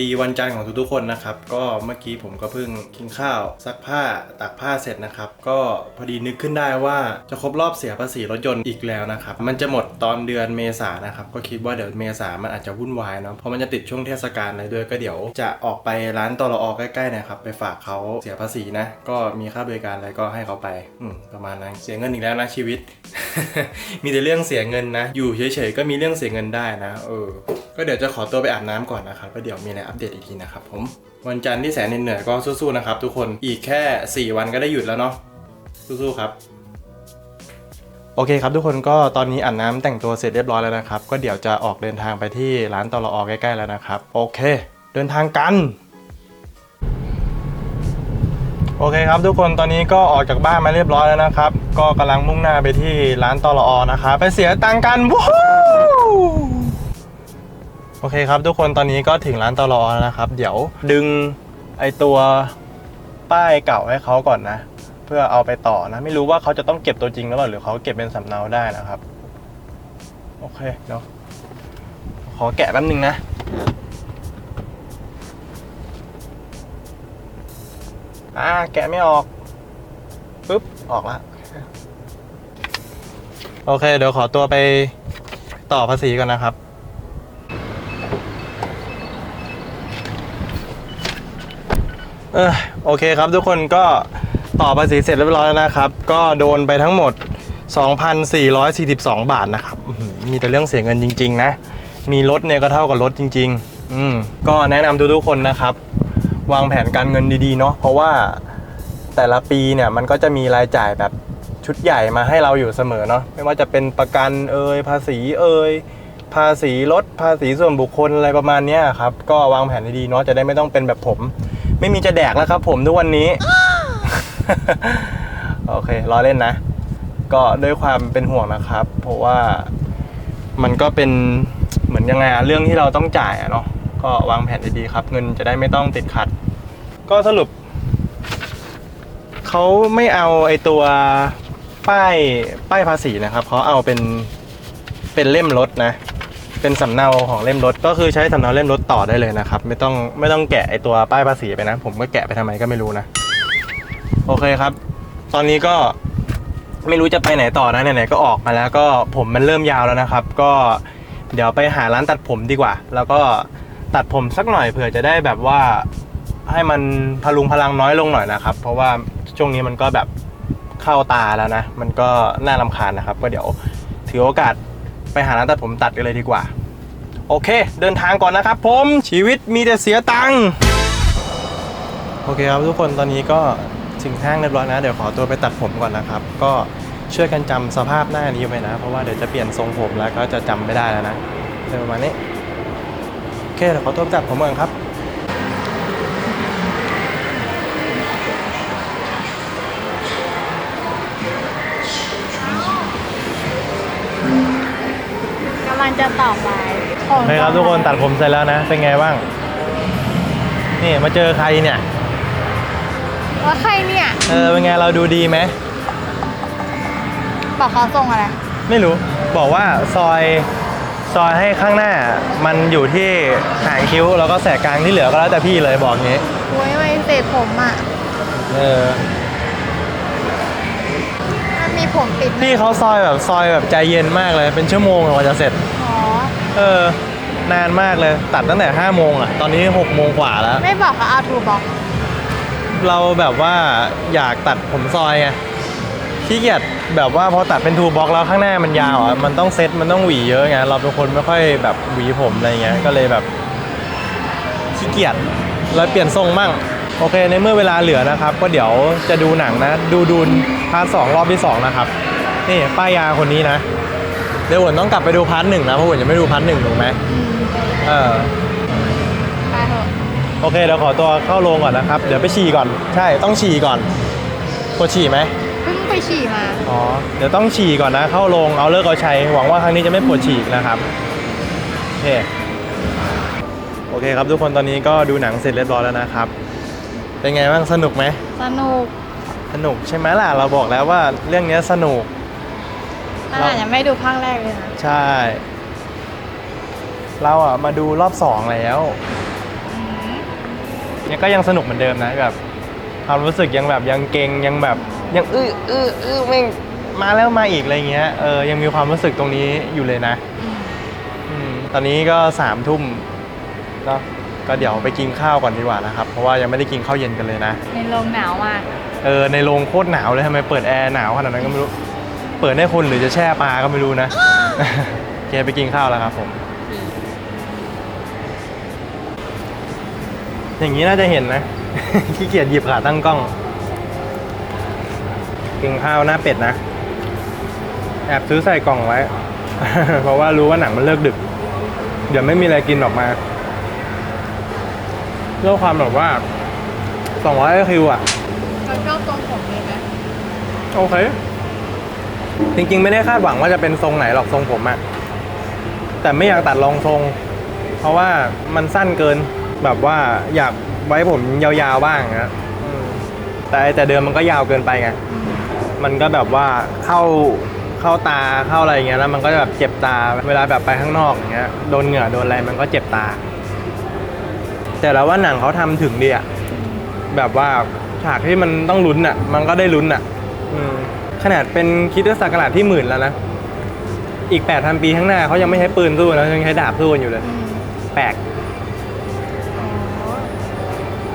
ดีวันจันทร์ของทุกๆคนนะครับ ก็เมื่อกี้ผมก็เพิ่งกินข้าว ซักผ้าตากผ้าเสร็จนะครับ ก็พอดีนึกขึ้นได้ว่าจะครบรอบเสียภาษีรถยนต์อีกแล้วนะครับ มันจะหมดตอนเดือนเมษายนนะครับ ก็คิดว่าเดี๋ยวเมษามันอาจจะวุ่นวายเนาะเพราะมันจะติดช่วงเทศกาลอะไรด้วยก็เดี๋ยว จะออกไปร้านตลออใกล้ๆนะครับไปฝากเขาเสียภาษีนะ ก็มีค่าบริการอะไรก็ให้เขาไปอืมประมาณนั้นเสียเงินอีกแล้วนะชีวิต มีแต่เรื่องเสียเงินนะ อยู่เฉยๆก็มีเรื่องเสียเงินได้นะเออ ก็เดี๋ยวจะขอตัวไปอาบน้ำก่อนนะครับก็เดี๋ยวมีอะไรอัปเดตอีกทีนะครับผมวันจันทร์ที่แสนเหนื่อยก็สู้ๆนะครับ ทุกคนอีกแค่ 4 วันก็ได้หยุดแล้วเนาะสู้ๆครับโอเคครับทุกคนก็ตอนนี้อาบน้ำแต่งตัวเสร็จเรียบร้อยแล้วนะครับ ก็เดี๋ยวจะออกเดินทางไปที่ร้านตลออใกล้ๆแล้วนะครับ โอเค เดินทางกัน โอเคครับทุกคนตอนนี้ก็ออกจากบ้านมาเรียบร้อยแล้วนะครับ ก็กำลังมุ่งหน้าไปที่ร้านตลออนะครับ ไปเสียตังค์กันวู้ โอเคครับทุกคนตอนนี้ก็ถึงร้านตลออแล้วนะครับ เดี๋ยวดึงไอตัวป้ายเก่าให้เขาก่อนนะ เพื่อเอาไปต่อนะไม่รู้ว่าเขาจะต้องเก็บตัวจริงหรือเปล่าหรือเขาเก็บเป็นสำเนาได้นะครับ โอเคเดี๋ยวขอแกะแป๊บนึงนะอ่าแกะไม่ออกปุ๊บออกละโอเค เดี๋ยวขอตัวไปต่อภาษีก่อนนะครับ เออโอเคครับทุกคนก็ต่อภาษีเสร็จเรียบร้อยแล้วนะครับ ก็โดนไปทั้งหมด 2,442 บาทนะครับ มีแต่เรื่องเสียเงินจริง ๆ นะ มีรถเนี่ยก็เท่ากับรถจริง ๆ อืมก็แนะนำทุกๆคนนะครับ วางแผนการเงินดีๆ เนาะเพราะว่าแต่ละปีเนี่ยมันก็จะมีรายจ่ายแบบชุดใหญ่มาให้เราอยู่เสมอเนาะไม่ว่าจะเป็นประกันเอ่ยภาษีเอ่ยภาษีรถภาษีส่วนบุคคลอะไรประมาณนี้ครับ ก็วางแผนดีๆเนาะจะได้ไม่ต้องเป็นแบบผม ไม่มีจะแดกแล้วครับผมทุกวันนี้ โอเคล้อเล่นนะ ก็ด้วยความเป็นห่วงนะครับ เพราะว่ามันก็เป็นเหมือนยังไงอะเรื่องที่เราต้องจ่ายอะเนาะก็วางแผนดีๆครับ เงินจะได้ไม่ต้องติดขัด ก็สรุปเขาไม่เอาไอตัวป้ายป้ายภาษีนะครับเขาเอาเป็นเป็นเล่มรถนะ เป็นสำเนาของเล่มรถก็คือใช้สำเนาเล่มรถต่อได้เลยนะครับ ไม่ต้องไม่ต้องแกะไอตัวป้ายภาษีไปนะ ผมก็แกะไปทำไมก็ไม่รู้นะ โอเคครับ ตอนนี้ก็ไม่รู้จะไปไหนต่อนะไหนๆก็ออกมาแล้วก็ผมมันเริ่มยาวแล้วนะครับ ก็เดี๋ยวไปหาร้านตัดผมดีกว่า แล้วก็ตัดผมสักหน่อยเผื่อจะได้แบบว่าให้มันพลุงพลังน้อยลงหน่อยนะครับ เพราะว่าช่วงนี้มันก็แบบเข้าตาแล้วนะ มันก็น่ารำคาญนะครับ ก็เดี๋ยวถือโอกาส ไปหาร้านตัดผมตัดกันเลยดีกว่า โอเค เดินทางก่อนนะครับผมชีวิตมีแต่เสียตังค์โอเคครับทุกคนตอนนี้ก็ถึงห้างเรียบร้อยนะ เดี๋ยวขอตัวไปตัดผมก่อนนะครับ ก็ช่วยกันจำสภาพหน้านี้ไว้นะ เพราะว่าเดี๋ยวจะเปลี่ยนทรงผมแล้วก็จะจำไม่ได้แล้วนะประมาณนี้โอเคเดี๋ยวขอตัวไปตัดผมก่อนครับ กำลังจะต่อไปโอเคครับทุกคนตัดผมเสร็จแล้วนะ เป็นไงบ้าง นี่มาเจอใครเนี่ยว่าใครเนี่ย เออเป็นไงเราดูดีไหมบอกเขาส่งอะไร ไม่รู้บอกว่าซอยซอยให้ข้างหน้า มันอยู่ที่หางคิ้วแล้วก็แสกกลางที่เหลือก็แล้วแต่พี่เลยบอกงี้โอ้ยไม่เสร็จผมอะเออมันมีผมปิดพี่เขาซอยแบบซอยแบบใจเย็นมากเลยเป็นชั่วโมงกว่าจะเสร็จอ๋อ เออ นานมากเลย ตัดตั้งแต่5โมงอะ ตอนนี้6โมงกว่าแล้ว ไม่บอกเขาเอาทูบอกเราแบบว่าอยากตัดผมซอยไงขี้เกียจแบบว่าพอตัดเป็นทูบ็อกแล้วข้างหน้ามันยาวอะ มันต้องเซ็ตมันต้องหวีเยอะไง เราเป็นคนไม่ค่อยแบบหวีผมอะไรเงี้ย ก็เลยแบบขี้เกียจแล้วเปลี่ยนทรงมั่ง โอเค ในเมื่อเวลาเหลือนะครับ ก็เดี๋ยวจะดูหนังนะ ดูดูนพาร์ทสองรอบที่สองนะครับ นี่ป้ายยาคนนี้นะ เดี๋ยวผมต้องกลับไปดูพาร์ทหนึ่งนะเพราะผมยังไม่ดูพาร์ทหนึ่งถูกไหมอืมเออไปเถอะโอเคเดี๋ยวขอตัวเข้าโรงก่อนนะครับ เดี๋ยวไปฉี่ก่อนใช่ต้องฉี่ก่อนปวดฉี่ไหมเพิ่งไปฉี่มา อ๋อเดี๋ยวต้องฉี่ก่อนนะ เข้าโรงเอาเลิกเอาใช้หวังว่าครั้งนี้จะไม่ปวดฉี่อีกนะครับโอเคโอเคครับทุกคนตอนนี้ก็ดูหนังเสร็จเรียบร้อยแล้วนะครับ เป็นไงบ้างสนุกไหมสนุก สนุกใช่ไหมล่ะเราบอกแล้วว่าเรื่องเนี้ยสนุก ขนาดยังไม่ดูภาคแรกเลยนะใช่ เราอะมาดูรอบสองแล้วอืมเนี่ยก็ยังสนุกเหมือนเดิมนะแบบความรู้สึกยังแบบยังเก่งยังแบบยังอื้ออื้ออื้อแม่งมาแล้วมาอีกอะไรเงี้ยเออยังมีความรู้สึกตรงนี้อยู่เลยนะอืมตอนนี้ก็สามทุ่มเนาะก็เดี๋ยวไปกินข้าวก่อนดีกว่านะครับ เพราะว่ายังไม่ได้กินข้าวเย็นกันเลยนะในโรงหนาวมากเออในโรงโคตรหนาวเลยทำไมเปิดแอร์หนาวขนาดนั้นก็ไม่รู้ เปิดให้คนหรือจะแช่ปลาก็ไม่รู้นะโอเคไปกินข้าวแล้วครับผม อย่างนี้น่าจะเห็นนะ ขี้เกียจหยิบขาตั้งกล้อง กินข้าวหน้าเป็ดนะ แอบซื้อใส่กล่องไว้ เพราะว่ารู้ว่าหนังมันเลิกดึก เดี๋ยวไม่มีอะไรกินออกมาเรื่องความแบบว่า200คิวอะเราชอบตรงผมเลยไหมโอเค จริงๆ ไม่ได้คาดหวังว่าจะเป็นทรงไหนหรอกทรงผมอะแต่ไม่อยากตัดรองทรง เพราะว่ามันสั้นเกินแบบว่าอยากไว้ผมยาวๆบ้างนะแต่แต่เดิมมันก็ยาวเกินไปไงมันก็แบบว่าเข้าเข้าตาเข้าอะไรอย่างเงี้ยแล้วมันก็จะแบบเจ็บตาเวลาแบบไปข้างนอกอย่างเงี้ยโดนเหงื่อโดนอะไรมันก็เจ็บตา แต่แล้วว่าหนังเขาทำถึงดีอะแบบว่าฉากที่มันต้องลุ้นอะมันก็ได้ลุ้นอะอืม ขนาดเป็นคริดศักราชที่หมื่นแล้วนะ อีก 8 0 0 0 ปีข้างหน้าเขายังไม่ใช้ปืนสู้แล้วยังใช้ดาบสู้กันอยู่เลยอืมแปลกอ๋อ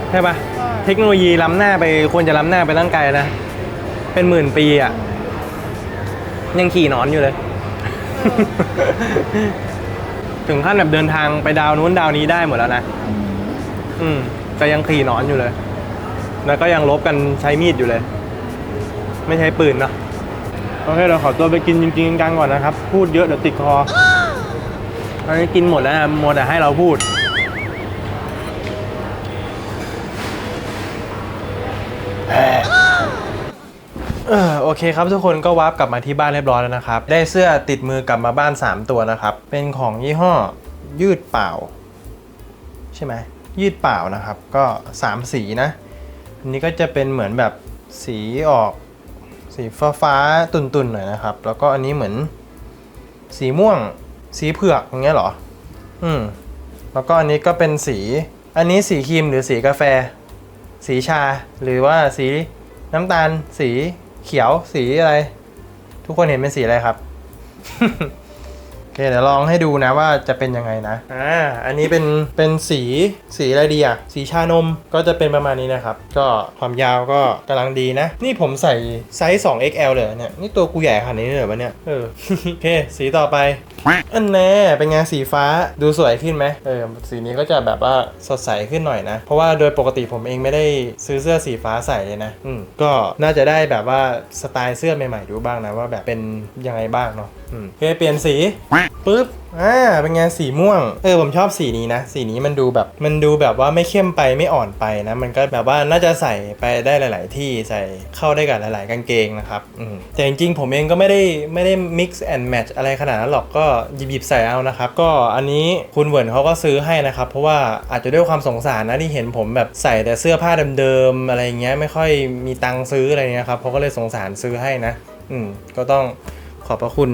ใช่ปะใช่เทคโนโลยีล้ำหน้าไปควรจะล้ำหน้าไปตั้งไกลนะ เป็นหมื่นปีอะยังขี่หนอนอยู่เลย ถึงขั้นแบบเดินทางไปดาวนู้นดาวนี้ได้หมดแล้วนะ อืมแต่ยังขี่หนอนอยู่เลย แล้วก็ยังลบกันใช้มีดอยู่เลย ไม่ใช้ปืนเนาะโอเคเราขอตัวไปกินจริงๆกันก่อนนะครับ พูดเยอะเดี๋ยวติดคออันนี้กินหมดแล้วนะหมดแต่ให้เราพูดเออโอเคครับทุกคนก็วาร์ปกลับมาที่บ้านเรียบร้อยแล้วนะครับ ได้เสื้อติดมือกลับมาบ้าน 3 ตัวนะครับ เป็นของยี่ห้อยืดเปล่า ใช่ไหมยืดเปล่านะครับ ก็ 3 สีนะ อันนี้ก็จะเป็นเหมือนแบบสีออก สีฟ้าฟ้าตุ่นๆหน่อยนะครับ แล้วก็อันนี้เหมือน สีม่วง สีเผือกอย่างเงี้ยเหรอ อืม แล้วก็อันนี้ก็เป็นสี อันนี้สีครีมหรือสีกาแฟ สีชา หรือว่าสีน้ำตาล สีเขียว สีอะไร ทุกคนเห็นเป็นสีอะไรครับ เคเดี๋ยวลองให้ดูนะว่าจะเป็นยังไงนะ อ่า อันนี้เป็น เป็นสีสีอะไรดีอะสีชานมก็จะเป็นประมาณนี้นะครับ ก็ความยาวก็กำลังดีนะ นี่ผมใส่ไซส์ 2XL เลยเหรอเนี่ย นี่ตัวกูใหญ่ขนาดนี้เลยเหรอวะเนี่ย เออ โอเค สีต่อไป อันแน่เป็นไงสีฟ้าดูสวยขึ้นไหมเออ สีนี้ก็จะแบบว่าสดใสขึ้นหน่อยนะ เพราะว่าโดยปกติผมเองไม่ได้ซื้อเสื้อสีฟ้าใส่เลยนะ อืม ก็น่าจะได้แบบว่าสไตล์เสื้อใหม่ๆดูบ้างนะว่าแบบเป็นยังไงบ้างเนาะ อืมโอเคเปลี่ยนสีปึ๊บอ่าเป็นไงสีม่วง เออผมชอบสีนี้นะ สีนี้มันดูแบบ มันดูแบบว่าไม่เข้มไปไม่อ่อนไปนะ มันก็แบบว่าน่าจะใส่ไปได้หลาย ๆ ที่ใส่เข้าได้กับหลาย ๆ กางเกงนะครับอืมแต่จริง ๆ ผมเองก็ไม่ได้ไม่ได้ mix and match อะไรขนาดนั้นหรอกก็หยิบๆใส่เอานะครับ ก็อันนี้คุณเหวินเขาก็ซื้อให้นะครับ เพราะว่าอาจจะด้วยความสงสารนะที่เห็นผมแบบใส่แต่เสื้อผ้าเดิม ๆ อะไรเงี้ยไม่ค่อยมีตังค์ซื้ออะไรเงี้ยครับเขาก็เลยสงสารซื้อให้นะ อืมก็ต้องขอบพระคุณ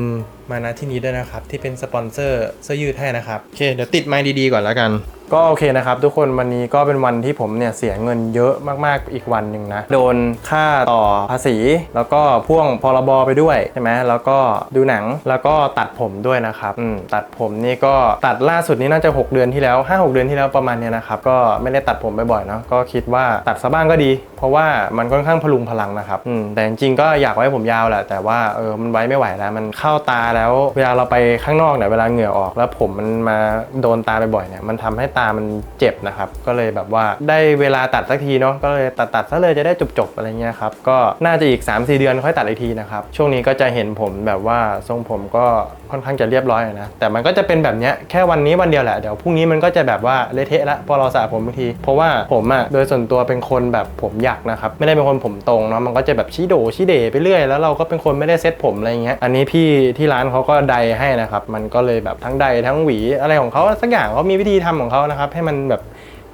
มาณที่นี้ด้วยนะครับ ที่เป็นสปอนเซอร์เสื้อยืดให้นะครับ โอเค เดี๋ยวติดไมค์ดีๆก่อนแล้วกัน ก็โอเคนะครับ ทุกคนวันนี้ก็เป็นวันที่ผมเนี่ยเสียเงินเยอะมากๆอีกวันหนึ่งนะ โดนค่าต่อภาษี แล้วก็พ่วงพรบไปด้วยใช่ไหมแล้วก็ดูหนังแล้วก็ตัดผมด้วยนะครับอืมตัดผมนี่ก็ตัดล่าสุดนี้น่าจะ 6 เดือนที่แล้ว 5-6 เดือนที่แล้วประมาณเนี้ยนะครับก็ไม่ได้ตัดผมบ่อยๆเนาะก็คิดว่าตัดซะบ้างก็ดี เพราะว่ามันค่อนข้างพลุงพลังนะครับอืมแต่จริงๆก็อยากไว้ผมยาวแหละแต่ว่าเออมันไว้ไม่ไหวแล้วมันเข้าตาแล้วแล้วเวลาเราไปข้างนอกเนี่ยเวลาเหงื่อออกแล้วผมมันมาโดนตาบ่อยๆเนี่ยมันทำให้ตามันเจ็บนะครับ ก็เลยแบบว่าได้เวลาตัดสักทีเนาะก็เลยตัดตัดซะเลยจะได้จบๆอะไรเงี้ยครับก็น่าจะอีก 3-4 เดือนค่อยตัดอีกทีนะครับช่วงนี้ก็จะเห็นผมแบบว่าทรงผมก็ ค่อนข้างจะเรียบร้อยนะ แต่มันก็จะเป็นแบบเนี้ยแค่วันนี้วันเดียวแหละ เดี๋ยวพรุ่งนี้มันก็จะแบบว่าเละเทะละพอเราสระผมบางที เพราะว่าผมอะโดยส่วนตัวเป็นคนแบบผมหยักนะครับ ไม่ได้เป็นคนผมตรงเนาะ มันก็จะแบบชี้โดชี้เดไปเรื่อย แล้วเราก็เป็นคนไม่ได้เซ็ตผมอะไรเงี้ย อันนี้พี่ที่ร้านเขาก็ไดให้นะครับ มันก็เลยแบบทั้งไดทั้งหวีอะไรของเขาสักอย่างเขามีวิธีทำของเขานะครับ ให้มันแบบ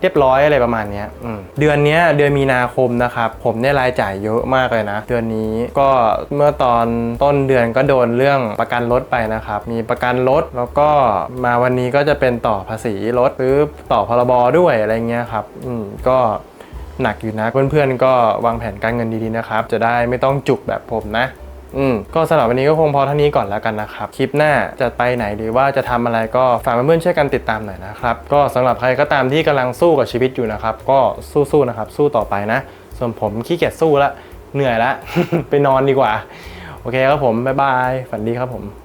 รียบร้อยอะไรประมาณนี้เดือนนี้เดือนมีนาคมนะครับ ผมเนี่ยรายจ่ายเยอะมากเลยนะ เดือนนี้ก็เมื่อตอนต้นเดือนก็โดนเรื่องประกันรถไปนะครับ มีประกันรถแล้วก็มาวันนี้ก็จะเป็นต่อภาษีรถหรือต่อพรบด้วยอะไรเงี้ยครับอืมก็หนักอยู่นะเพื่อนๆก็วางแผนการเงินดีๆนะครับ จะได้ไม่ต้องจุกแบบผมนะ อืมก็สำหรับวันนี้ก็คงพอเท่านี้ก่อนแล้วกันนะครับ คลิปหน้าจะไปไหนหรือว่าจะทำอะไรก็ฝากเพื่อนๆช่วยกันติดตามหน่อยนะครับ ก็สำหรับใครก็ตามที่กำลังสู้กับชีวิตอยู่นะครับ ก็สู้ๆนะครับ สู้ต่อไปนะ ส่วนผมขี้เกียจสู้ละเหนื่อยละไปนอนดีกว่า โอเคครับผมบ๊ายบายฝันดีครับผม